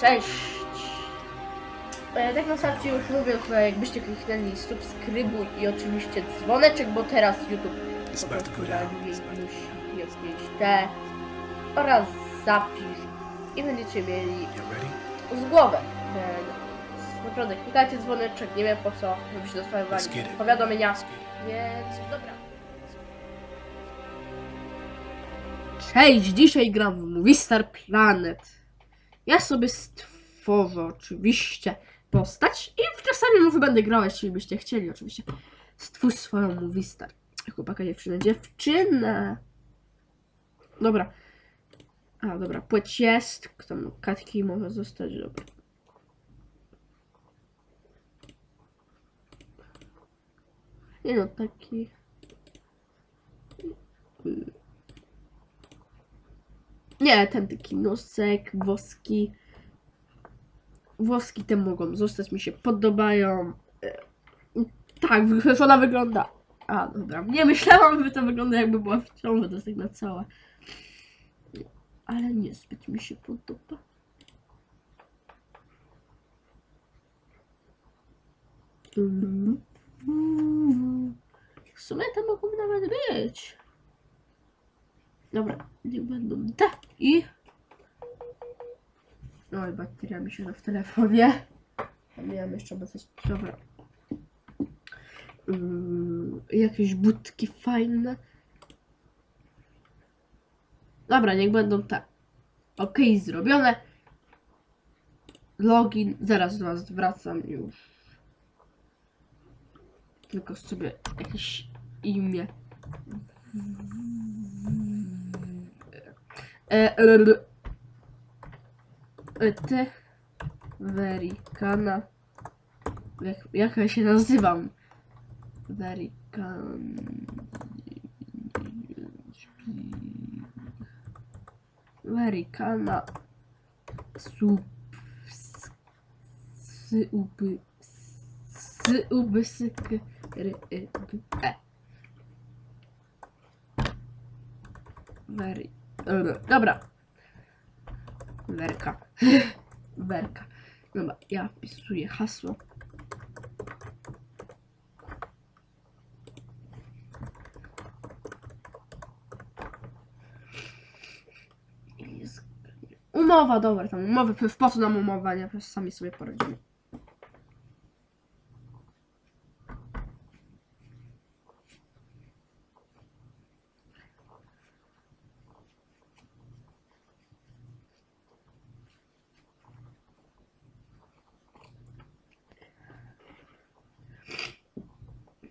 Cześć! E, Tak na starcie już mówię, jakbyście kliknęli subskrybuj i oczywiście dzwoneczek, bo teraz YouTube po prostu to- musi mieć te oraz zapisz i będziecie mieli z głowy. E, Naprawdę, klikajcie dzwoneczek, nie wiem po co, żebyście dostawali powiadomienia, więc dobra. Cześć, dzisiaj gram w Movie Star Planet. Ja sobie stworzę oczywiście postać i czasami mówię będę grał, jeśli byście chcieli oczywiście. Stwórz swoją Movie Star. Chłopaka, dziewczynę, dziewczynę. Dobra. A, dobra, płeć jest. Katki może zostać, dobra. Nie no, taki... Nie, ten taki nosek, włoski. Włoski te mogą zostać, mi się podobają. E, Tak, ona wygląda. A, dobra. Nie myślałam, że to wygląda jakby była w ciąży, to jest tak na całe. Ale niezbyt mi się podoba. Mhm. W sumie to mogą nawet być. Dobra, nie będą te i... Oj, bateria mi się w telefonie. A miałam jeszcze bez... Dobra. Mm, jakieś budki fajne. Dobra, niech będą te. Ok, zrobione. Login. Zaraz do was wracam już. Tylko sobie jakieś imię. E, te Verikana. Jak, jak ja się nazywam? Verikan. Verikana. Sub. S. Uby. S. Uby. Dobra. Werka. Werka. Dobra, ja wpisuję hasło. Umowa, dobra, tam umowy, po co nam umowa, nie? Sami sobie poradzimy.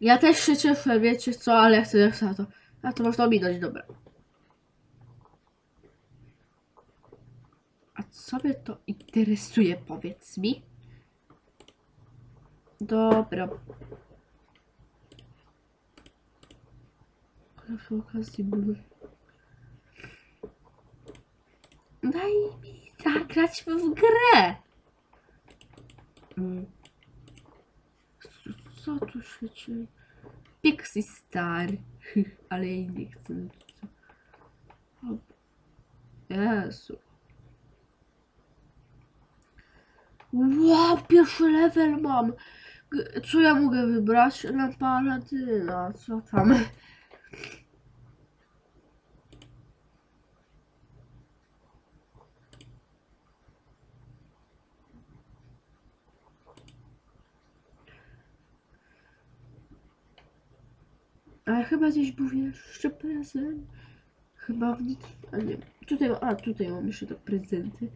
Ja też się cieszę, wiecie co, ale chcę, ja chcę to. A to można ominąć, dobra. A co mnie to interesuje, powiedz mi? Dobra. Przy okazji były. Daj mi zagrać w grę. Mm. Co tu się dzieje? Pixie Star. Ale jej nie chcę. Jezu. Wow, pierwszy level mam. Co ja mogę wybrać? Na paladyna. Co tam? Ale chyba gdzieś był jeszcze prezent. Chyba w nic. A nie. Tutaj, a tutaj mam jeszcze te prezenty.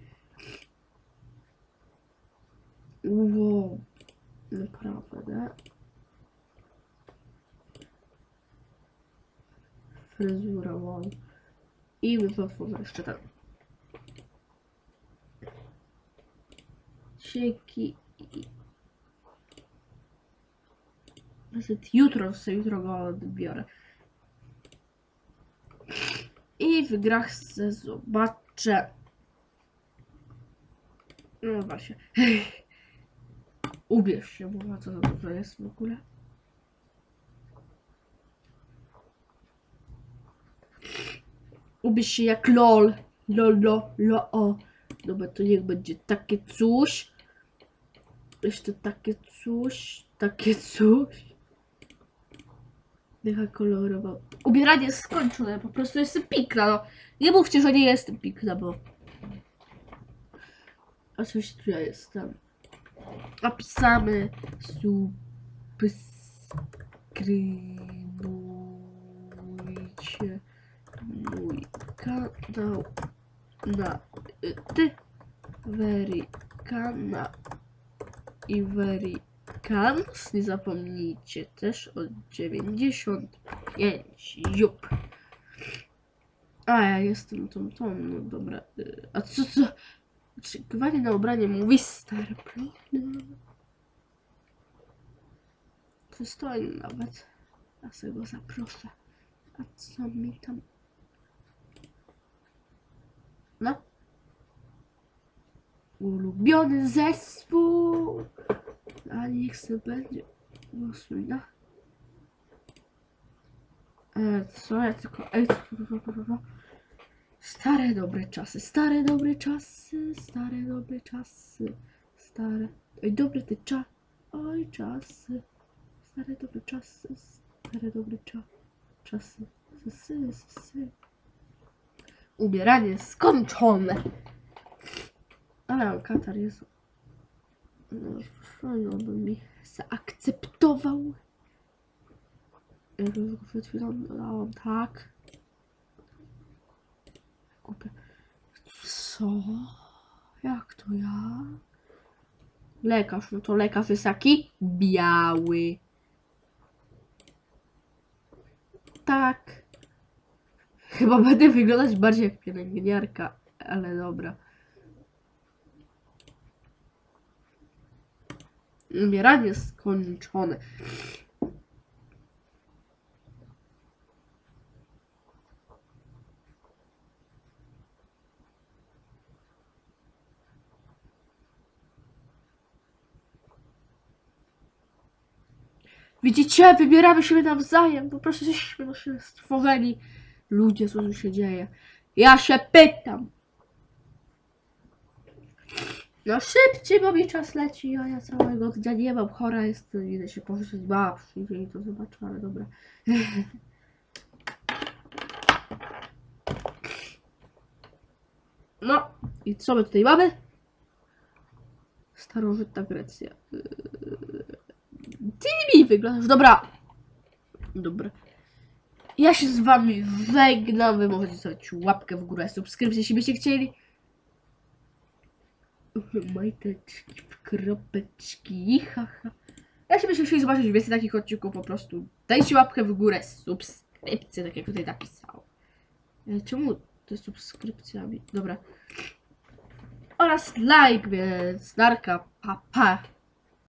Wow. Naprawdę. Fryzura, wow. I bym jeszcze ten. Sieki i... Prezent jutro, sobie jutro go odbiorę. I w grach se zobaczę. No właśnie. Ubierz się, bo co to jest w ogóle? Ubierz się jak lol. Lol, lol, lol, o. Dobra, to niech będzie takie coś. Jeszcze takie coś. Takie coś. Jaka kolorowa. Ubieranie jest skończone, po prostu jestem piękna, no. Nie mówcie, że nie jestem piękna, bo... Oczywiście tu ja jestem. Napisamy subskrybujcie mój kanał na y, ty very kanał i very kans nie zapomnijcie też o 95 jup. A ja jestem tą tą no dobra. Y, a co co oczekiwanie na ubranie mówi stary plany przystojny nawet. Ja sobie go zaproszę. A co mi tam? No. Ulubiony zespół a niech sobie będzie głosuj na e, co ja tylko ej, stare dobre czasy stare dobre czasy stare dobre czasy stare oj dobre te cza oj czasy. Stare dobre czasy stare dobre cza czasy. Sy, sy, sy, sy. ubieranie skończone. Ale katar jest no, by mi zaakceptował. Ja już go przed chwilą dodałam, tak. Co? Jak to ja? Lekarz, no to lekarz jest jaki? Biały. Tak. Chyba będę wyglądać bardziej jak pielęgniarka, ale dobra. Ubieranie skończone. Widzicie, wybieramy siebie nawzajem. Po prostu jesteśmy na siebie stworzeni. Ludzie, co tu się dzieje? Ja się pytam. No szybciej, bo mi czas leci, a ja całego dnia nie mam. Chora jestem, idę się pożyczyć babci, i to zobaczę, ale dobra. No, i co my tutaj mamy? Starożytna Grecja. Yy, Ty mi wyglądasz, dobra. Dobra. Ja się z wami żegnam, wy możecie zostawić łapkę w górę, subskrypcję, jeśli byście chcieli majteczki w kropeczki, haha. Się byście chcieli zobaczyć więcej takich odcinków, po prostu dajcie łapkę w górę, subskrypcję, tak jak tutaj napisał. E, Czemu to jest subskrypcja? mi- Dobra. Oraz like, więc narka, pa, pa.